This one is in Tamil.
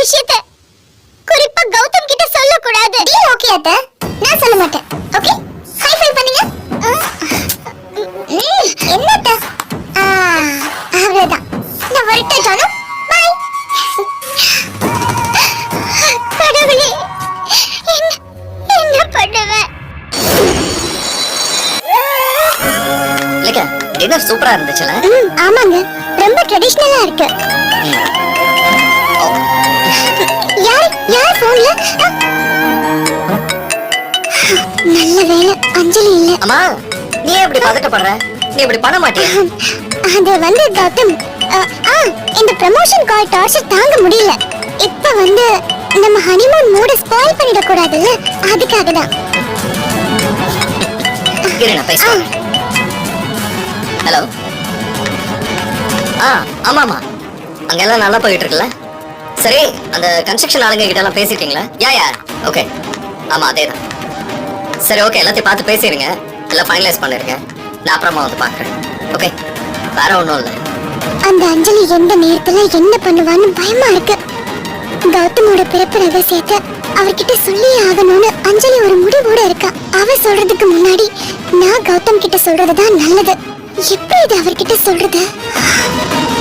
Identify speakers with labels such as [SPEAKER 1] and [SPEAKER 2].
[SPEAKER 1] விஷயத்த குறிப்பா கௌதம் கிட்ட சொல்லக்கூடாது. ஓகே அத்த. நான் சொல்ல மாட்டேன். ஓகே? ஹை ஃபை பண்ணுங்க. என்ன அத்த ஆ, அவ்வளவுதான். நான் வரட்டேன் ஜானு. கடவுளே என்ன பண்ணுவேன்
[SPEAKER 2] டின்னர் சூப்பரா இருந்துச்சுல?
[SPEAKER 1] ஆமாங்க. ரொம்ப ட்ரெடிஷ்னலா இருக்கு. நல்ல வேலை. அஞ்சலி இல்ல.
[SPEAKER 2] அம்மா நீ இப்படி பதட்டப்படுற? நீ இப்படி பண்ண மாட்டியா?
[SPEAKER 1] அது வந்து கௌதம். இந்த ப்ரமோஷன் கால் டார்ச்சர் தாங்க முடியல. இப்ப வந்து நம்ம ஹனிமூன் மூட ஸ்பாயில் பண்ணிட கூடாதுல்ல? அதுக்காக தான்.
[SPEAKER 2] இரு நான் பேசுறேன். ஹலோ ஆ ஆமா ஆமா அங்க எல்லாம் நல்லா போயிட்டு இருக்குல்ல? சரி அந்த கன்ஸ்ட்ரக்ஷன் ஆளுங்க கிட்ட எல்லாம் பேசிட்டீங்களா? யா யா. ஓகே ஆமா அதேதான். சரி ஓகே எல்லாத்தையும் பார்த்து பேசிடுங்க எல்லாம் ஃபைனலைஸ் பண்ணிருங்க. நான் அப்புறமா வந்து பார்க்குறேன். ஓகே வேற ஒன்றும் இல்லை.
[SPEAKER 1] அந்த அஞ்சலி எந்த நேரத்துல என்ன பண்ணுவான்னு பயமா இருக்கு. கௌதமோட பிறப்பு ரகசியத்தை அவர்கிட்ட சொல்லியே ஆகணும்னு அஞ்சலி ஒரு முடிவோட இருக்கா. அவ சொல்றதுக்கு முன்னாடி நான் கௌதம் கிட்ட சொல்றதுதான் நல்லது. எப்படி இது அவர்கிட்ட சொல்றது?